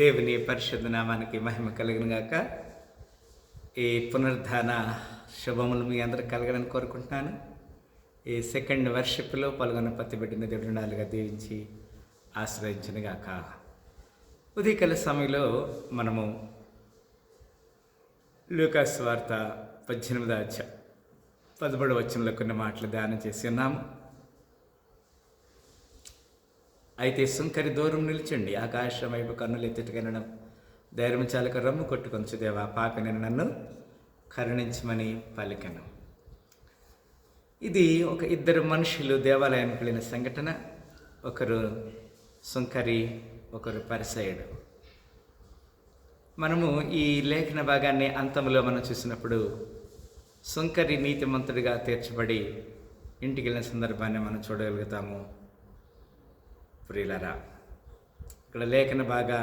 దేవుని పరిశుద్ధ నామానికి మహిమ కలిగిన గాక ఈ పునరుద్ధాన శుభములు మీ అందరికి కలగడానికి కోరుకుంటున్నాను. ఈ సెకండ్ వర్షిప్లో పాల్గొన్న పత్తి పెట్టిన దేవుడు దీవించి ఆశ్రయించిన గాక. ఉదయకాల సమయంలో మనము లూకాస్ వార్త పద్దెనిమిది అధ్యాయం పదమూడు వచ్చంలో కొన్ని మాటలు ధ్యానం చేసి ఉన్నాము. అయితే సుంకరి దూరం నిల్చండి ఆకాశం వైపు కన్నులు ఎత్తిటికెనడం ధైర్యం చాలక రమ్ము కొట్టుకొంచుదేవా దేవా పాపిని నన్ను కరుణించమని పలికను. ఇది ఒక ఇద్దరు మనుషులు దేవాలయానికి వెళ్ళిన సంఘటన. ఒకరు సుంకరి ఒకరు పరిసయుడు. మనము ఈ లేఖన భాగాన్ని అంతంలో మనం చూసినప్పుడు సుంకరి నీతిమంతుడిగా తీర్చబడి ఇంటికి వెళ్ళిన సందర్భాన్ని మనం చూడగలుగుతాము. ప్రియులరా ఇక్కడ లేఖన బాగా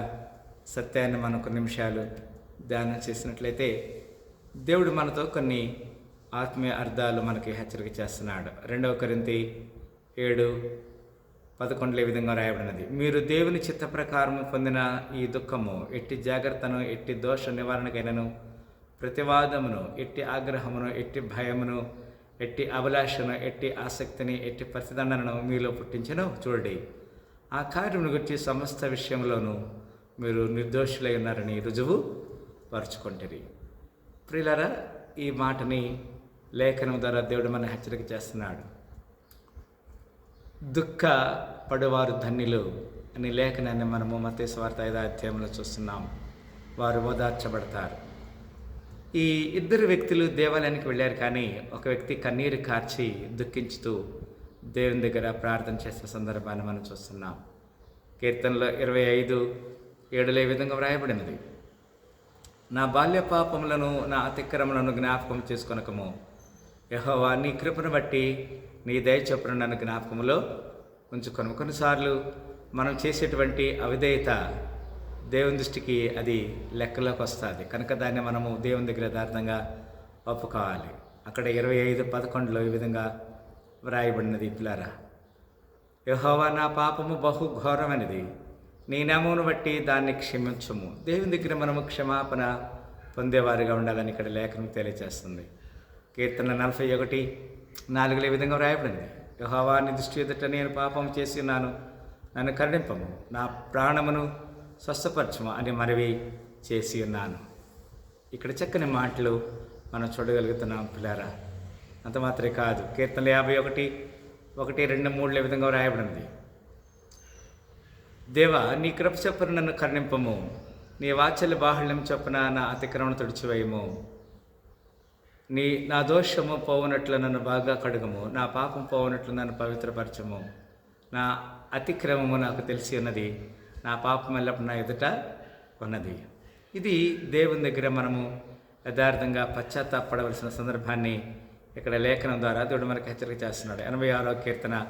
సత్యాన్ని మనం కొన్ని నిమిషాలు ధ్యానం చేసినట్లయితే దేవుడు మనతో కొన్ని ఆత్మీయ అర్థాలు మనకి హెచ్చరిక చేస్తున్నాడు. రెండవ కొరింతి ఏడు పదకొండులో ఈ విధంగా రాయబడినది. మీరు దేవుని చిత్త ప్రకారం పొందిన ఈ దుఃఖము ఎట్టి జాగ్రత్తను ఎట్టి దోష నివారణకైనను ప్రతివాదమును ఎట్టి ఆగ్రహమును ఎట్టి భయమును ఎట్టి అభిలాషను ఎట్టి ఆసక్తిని ఎట్టి ప్రతిదండనను మీలో పుట్టించను చూడండి. ఆ కార్యమును గురించి సమస్త విషయంలోనూ మీరు నిర్దోషులై ఉన్నారని రుజువు పరుచుకుంటుంది ప్రియులరా ఈ మాటని లేఖనం ద్వారా దేవుడు మన హెచ్చరిక చేస్తున్నాడు. దుఃఖ పడువారు ధన్యులు అనే లేఖనాన్ని మనము మతే స్వార్థ ఐదో అధ్యాయంలో చూస్తున్నాం. వారు ఓదార్చబడతారు. ఈ ఇద్దరు వ్యక్తులు దేవాలయానికి వెళ్ళారు కానీ ఒక వ్యక్తి కన్నీరు కార్చి దుఃఖించుతూ దేవుని దగ్గర ప్రార్థన చేసే సందర్భాన్ని మనం చూస్తున్నాం. కీర్తనలో ఇరవై ఐదు ఏడులో ఈ విధంగా వ్రాయబడినది. నా బాల్య పాపములను నా అతిక్రమలను జ్ఞాపకం చేసుకొనకము. యహోవా నీ కృపను బట్టి నీ దయ చొప్పున నన్ను జ్ఞాపకములో ఉంచుకొను. కొన్నిసార్లు మనం చేసేటువంటి అవిధేయత దేవుని దృష్టికి అది లెక్కలోకి వస్తుంది. కనుక దాన్ని మనము దేవుని దగ్గర యథార్థంగా ఒప్పుకోవాలి. అక్కడ ఇరవై ఐదు పదకొండులో ఈ విధంగా వ్రాయబడినది పిల్లారా. యహోవా నా పాపము బహు ఘోరమైనది. నీ నామమును బట్టి దాన్ని క్షమించము. దేవుని దగ్గర మనము క్షమాపణ పొందేవారిగా ఉండాలని ఇక్కడ లేఖనం తెలియజేస్తుంది. కీర్తన నలభై ఒకటి నాలుగులే విధంగా వ్రాయబడింది యహోవా నీ దృష్టి ఎదుట నేను పాపం చేసి ఉన్నాను నన్ను కరుణింపము. నా ప్రాణమును స్వస్థపరచము అని మనవి చేసి ఉన్నాను. ఇక్కడ చక్కని మాటలు మనం చూడగలుగుతున్నాం పిల్లారా. అంత మాత్రమే కాదు. కీర్తనలు యాభై ఒకటి ఒకటి రెండు మూడులో విధంగా రాయబడింది దేవా నీ కృప చొప్పున నన్ను కరుణింపము. నీ వాత్సల్య బాహుళ్యం చొప్పున నా అతిక్రమణ తుడిచివేయము. నీ నా దోషము పోవునట్లు నన్ను బాగా కడుగము. నా పాపం పోవునట్లు నన్ను పవిత్రపరచము. నా అతిక్రమము నాకు తెలిసి ఉన్నది. నా పాపం ఎల్లప్పుడు నా ఎదుట ఉన్నది. ఇది దేవుని దగ్గర మనము యథార్థంగా పశ్చాత్తాపడవలసిన సందర్భాన్ని ఇక్కడ లేఖనం ద్వారా దేవుడు మనకు హెచ్చరిక చేస్తున్నాడు. ఎనభై ఆరో కీర్తన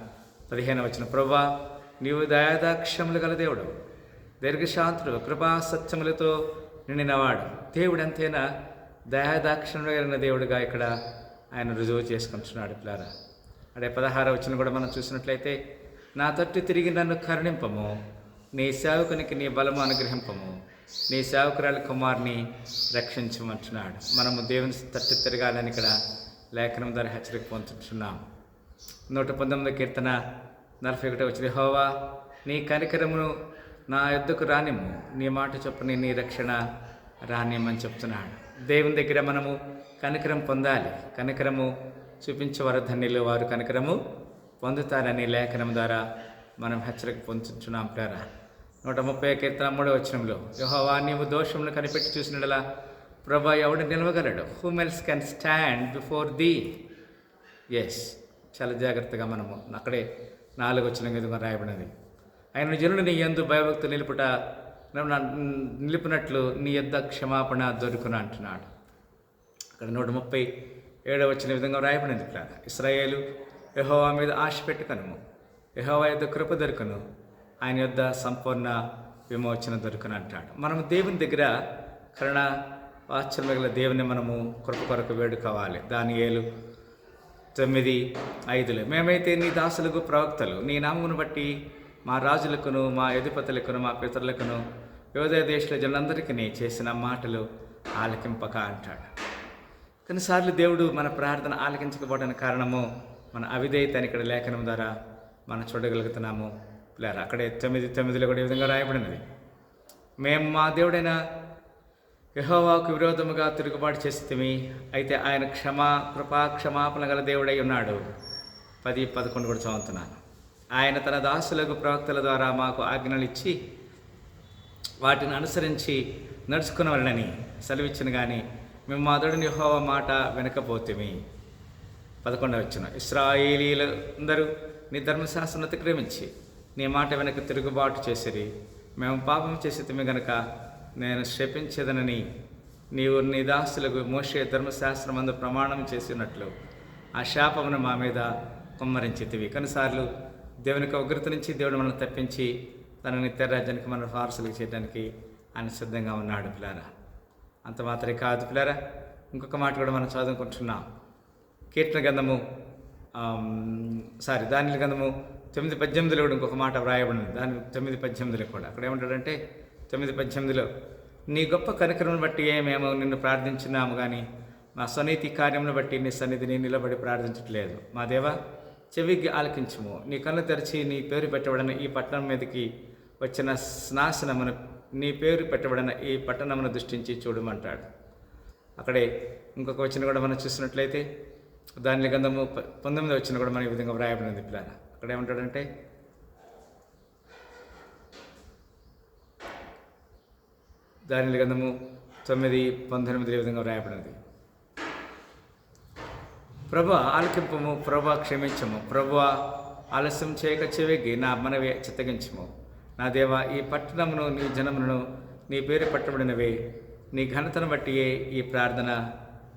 పదిహేను వచ్చిన ప్రభా నీవు దయాదాక్షములు గల దేవుడు. దీర్ఘశాంతుడు కృపా సత్యములతో నిండినవాడు. దేవుడు అంతేనా దయాదాక్షములు కలిగిన దేవుడుగా ఇక్కడ ఆయన రుజువు చేసుకుంటున్నాడు పిల్లారా. అదే పదహార వచ్చిన కూడా మనం చూసినట్లయితే నా తట్టు తిరిగి నన్ను కరుణింపము. నీ సేవకునికి నీ బలము అనుగ్రహింపము. నీ సేవకురాలి కుమార్ని రక్షించమంటున్నాడు. మనము దేవుని తట్టు తిరగాలని ఇక్కడ లేఖనం ద్వారా హెచ్చరిక పొందుతున్నాం. నూట పంతొమ్మిది కీర్తన నలభై ఒకటి వచ్చింది హోవా నీ కనికరమును నా యుద్ధకు రానిమ్ము. నీ మాట చొప్పున నీ రక్షణ రానిమ్మని చెప్తున్నాడు. దేవుని దగ్గర మనము కనికరం పొందాలి. కనికరము చూపించేవారు ధన్యులు వారు కనికరము పొందుతారని లేఖనం ద్వారా మనం హెచ్చరిక పొందుతున్నాం. ప్రేరా నూట ముప్పై కీర్తన మూడో వచనంలో యహోవా నీవు దోషమును కనిపెట్టి చూసినలా ప్రభా ఎవడు నిలవగలడు? Who else can stand before the yes చాలా జాగ్రత్తగా మనము అక్కడే నాలుగు వచ్చిన విధంగా రాయబడినది. ఆయన జనుడు నీ ఎందు భయభక్తులు నిలుపుట నిలిపినట్లు నీ యొద్ద క్షమాపణ దొరుకున అంటున్నాడు. అక్కడ నూట ముప్పై ఏడవ వచ్చిన విధంగా రాయబడింది ఇక్కడ ఇస్రాయేలు యహోవా మీద ఆశ పెట్టుకను యహోవా యొక్క కృప దొరుకును. ఆయన యొద్ద సంపూర్ణ విమోచన దొరుకును అంటాడు. మనం దేవుని దగ్గర కరుణ వాత్సల్యం గల దేవుని మనము కృప కొరకు వేడుకోవాలి. దాని ఏలు తొమ్మిది ఐదులు మేమైతే నీ దాసులకు ప్రవక్తలు. నీ నామును బట్టి మా రాజులకును మా యధిపతులకును మా పితరులకును యోదయ దేశంలో జనులందరికీ చేసిన మాటలు ఆలకింపక అంటాడు. కొన్నిసార్లు దేవుడు మన ప్రార్థన ఆలకించకపోవడానికి కారణము మన అవిధేయత అని ఇక్కడ లేఖనం ద్వారా మనం చూడగలుగుతున్నాము. పిల్లలు అక్కడే తొమ్మిది తొమ్మిదిలో కూడా ఈ విధంగా రాయబడినది. మేము మా దేవుడైన యహోవాకు విరోధముగా తిరుగుబాటు చేస్తుమి. అయితే ఆయన క్షమా కృపా క్షమాపణ గల దేవుడై ఉన్నాడు. పది పదకొండు కూడా చదువుతున్నాను. ఆయన తన దాసులకు ప్రవక్తల ద్వారా మాకు ఆజ్ఞలు ఇచ్చి వాటిని అనుసరించి నడుచుకునవలనని సెలవిచ్చిన కానీ మేము మాదడుని యహోవ మాట వినకపోతేమి. పదకొండవ వచ్చిన ఇస్రాయేలీలు అందరూ నీ ధర్మశాస్త్రం అతిక్రమించి నీ మాట వెనక తిరుగుబాటు చేసిరి. మేము పాపం చేసేతమే గనక నేను శపించదనని నీవు నీ దాసులకు మోషే ధర్మశాస్త్రం అందు ప్రమాణం చేసినట్లు ఆ శాపమును మా మీద కుమ్మరించితివి. కొన్నిసార్లు దేవునికి ఉగ్రత నుంచి దేవుడు మనల్ని తప్పించి తన నిత్యరాజ్యానికి మన వారసులకు చేయడానికి ఆయన సిద్ధంగా ఉన్నాడు పిల్లారా. అంత మాత్రమే కాదు పిల్లారా ఇంకొక మాట కూడా మనం చదువుకుంటున్నాం. కీర్తన గంధము సారీ దాని గంధము తొమ్మిది పద్దెనిమిదిలో కూడా ఇంకొక మాట వ్రాయబడింది. దాని తొమ్మిది పద్దెనిమిదిలో కూడా. అక్కడ ఏమంటాడంటే తొమ్మిది పద్దెనిమిదిలో నీ గొప్ప కనికరమును బట్టి మేము నిన్ను ప్రార్థించినాము కానీ మా స్వనీతి కార్యమును బట్టి నీ సన్నిధిని నిలబడి ప్రార్థించట్లేదు. మా దేవ చెవికి ఆలకించము. నీ కళ్ళు తెరిచి నీ పేరు పెట్టబడిన ఈ పట్టణం మీదకి వచ్చిన స్నాశనమును నీ పేరు పెట్టబడిన ఈ పట్టణమును దృష్టించి చూడమంటాడు. అక్కడే ఇంకొక వచ్చిన కూడా మనం చూసినట్లయితే దాని గంధము పంతొమ్మిది వచ్చిన కూడా మనం ఈ విధంగా వ్రాయబడింది పిల్లల అక్కడ ఏమంటాడంటే దాని గంధము తొమ్మిది పంతొమ్మిది ఈ విధంగా వ్రాయబడినది? ప్రభ ఆలకింపము ప్రభ క్షమించము ప్రభ ఆలస్యం చేయక చెవిగి నా మనవి చిత్తగించము. నా దేవ ఈ పట్టణమును నీ జనమును నీ పేరు పట్టబడినవి నీ ఘనతను బట్టియే ఈ ప్రార్థన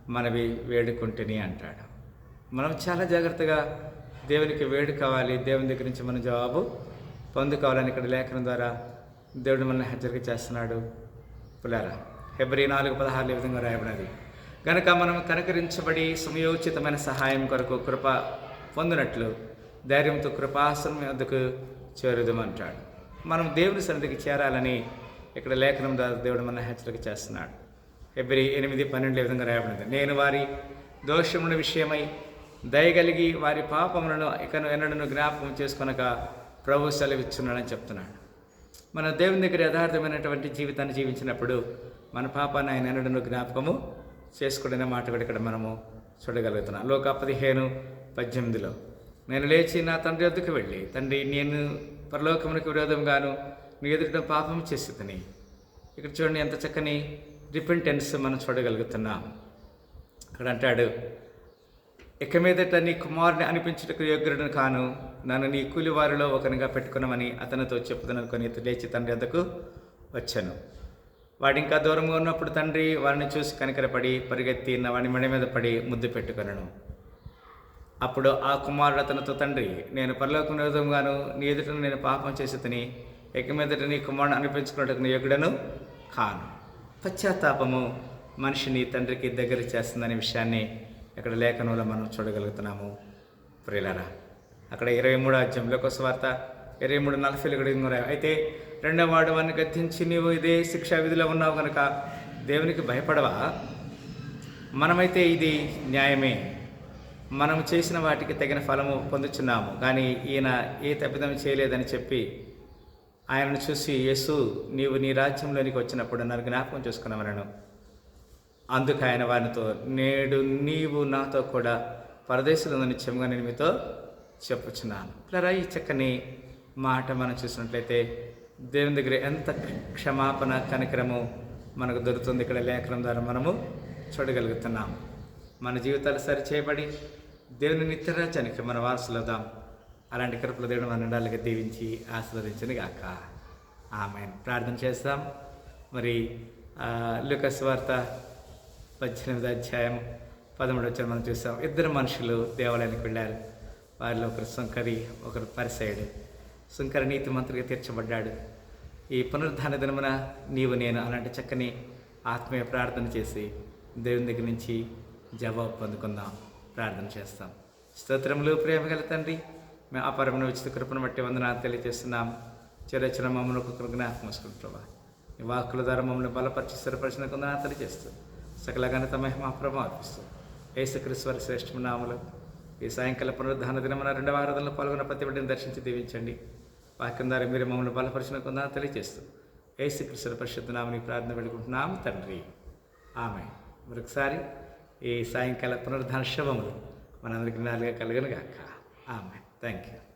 మనవి వేడుకుంటేని అంటాడు. మనం చాలా జాగ్రత్తగా దేవునికి వేడుకోవాలి దేవుని దగ్గర నుంచి మన జవాబు పొందుకోవాలని ఇక్కడ లేఖనం ద్వారా దేవుడు మనల్ని హెచ్చరిక చేస్తున్నాడు. పులారా. ఫిబ్రవరి నాలుగు పదహారుల విధంగా రాయబడినది కనుక మనం కనకరించబడి సమయోచితమైన సహాయం కొరకు కృప పొందినట్లు ధైర్యంతో కృపాసనం వద్దకు చేరుదామంటాడు. మనం దేవుని సన్నిధికి చేరాలని ఇక్కడ లేఖనం ద్వారా దేవుడు మన హెచ్చరిక చేస్తున్నాడు. ఫిబ్రవరి ఎనిమిది పన్నెండు విధంగా రాయబడింది. నేను వారి దోషముల విషయమై దయగలిగి వారి పాపములను ఇకను ఎన్నడను జ్ఞాపకం చేసుకొనక ప్రభు సెలవిచ్చున్నాడని చెప్తున్నాడు. మన దేవుని దగ్గర యథార్థమైనటువంటి జీవితాన్ని జీవించినప్పుడు మన పాపాన్ని ఆయన ఎన్నడను జ్ఞాపకము చేసుకునే మాట కూడా ఇక్కడ మనము చూడగలుగుతున్నాం. లోక పదిహేను పద్దెనిమిదిలో నేను లేచి నా తండ్రి వద్దకు వెళ్ళి తండ్రి నేను పరలోకమునికి విరోధంగాను నీ ఎదుట పాపం చేసేదని ఇక్కడ చూడండి ఎంత చక్కని రిపెంటెన్స్ మనం చూడగలుగుతున్నాం. ఇక్కడ అంటాడు ఇక మీదట నీ కుమారుని అనిపించుటకు యోగ్యుడను కాను నన్ను నీ కూలివారిలో ఒకనిగా పెట్టుకున్నామని అతనితో చెప్పుదనుకొని లేచి తండ్రి అంతకు వచ్చాను. వాడు ఇంకా దూరంగా ఉన్నప్పుడు తండ్రి వారిని చూసి కనికరపడి పరిగెత్తి వాడి మెడ మీద పడి ముద్దు పెట్టుకొనను. అప్పుడు ఆ కుమారుడు అతనితో తండ్రి నేను పరలోకం విరోధంగాను నీ ఎదుట నేను పాపం చేసి తిని ఎక్క మీదట నీ కుమారుడు అనిపించుకున్నట్టు నీ యోగుడను కాను. పశ్చాత్తాపము మనిషిని తండ్రికి దగ్గర చేస్తుందనే విషయాన్ని ఇక్కడ లేఖనంలో మనం చూడగలుగుతున్నాము. ప్రియులరా అక్కడ ఇరవై మూడో అధ్యాయంలో వార్త ఇరవై మూడు నలభై కూడా అయితే రెండవ వాడు వాడిని గద్దించి నీవు ఇదే శిక్షా విధిలో ఉన్నావు కనుక దేవునికి భయపడవా? మనమైతే ఇది న్యాయమే. మనం చేసిన వాటికి తగిన ఫలము పొందుచున్నాము. కానీ ఈయన ఏ తప్పిదం చేయలేదని చెప్పి ఆయనను చూసి యేసు నీవు నీ రాజ్యంలోనికి వచ్చినప్పుడు నన్ను జ్ఞాపకం చేసుకున్నామనను అందుకు ఆయన వారితో నేడు నీవు నాతో కూడా పరదేశంలో నిత్యంగా నేను మీతో చెప్పుచున్నాను ఇట్లా ఈ చక్కని మాట మనం చూసినట్లయితే దేవుని దగ్గర ఎంత క్షమాపణ కనికరము మనకు దొరుకుతుంది ఇక్కడ లేఖనం ద్వారా మనము చూడగలుగుతున్నాం. మన జీవితాలు సరిచేయబడి దేవుని నిత్యరాజ్యానికి మన వారసులదాం అలాంటి కృపలు దేవుడు మన నిండాలుగా దీవించి ఆశీర్వదించను గాక. ఆమె ప్రార్థన చేస్తాం. మరి లుకస్ వార్త పద్దెనిమిది అధ్యాయం పదమూడు వచ్చారు మనం చూస్తాం. ఇద్దరు మనుషులు దేవాలయానికి వెళ్ళారు. వారిలో ఒకరు సుంకరి ఒకరు పరిసయుడు. సుంకర నీతి మంత్రిగా తీర్చబడ్డాడు. ఈ పునరుద్ధాన దినమున నీవు నేను అలాంటి చక్కని ఆత్మీయ ప్రార్థన చేసి దేవుని దగ్గర నుంచి జవాబు పొందుకుందాం. ప్రార్థన చేస్తాం. స్తోత్రములు ప్రేమ కల తండ్రి మేము అపరమైన ఉచిత కృపను బట్టి వందనాలు తెలియజేస్తున్నాం. చిరచన మమ్మల్ని ఒక జ్ఞాపకం వస్తుంది ప్రభా ఈ వాక్కుల ద్వారా మమ్మల్ని బలపరిచి స్థిరపరిచిన కొందనాలు తెలియజేస్తూ సకల ఘనత మహిమ ప్రభావం అర్పిస్తూ ఏసుక్రీశ్వర శ్రేష్ఠ నామలు ఈ సాయంకాల పునరుద్ధాన దినమున రెండవ ఆరాధనలో పాల్గొన్న ప్రతి బిడ్డను దర్శించి దీవించండి. వాక్యం ద్వారా మీరు మమ్మల్ని బలపరిచిన కొందరు తెలియజేస్తూ కృష్ణ పరిషత్తు నామని ప్రార్థన పెట్టుకుంటున్నాము తండ్రి. ఆమె మరొకసారి ఈ సాయంకాల పునరుద్ధాన శుభములు మనందరికీ నాలుగా కలగనుగాక. ఆమె థ్యాంక్ యూ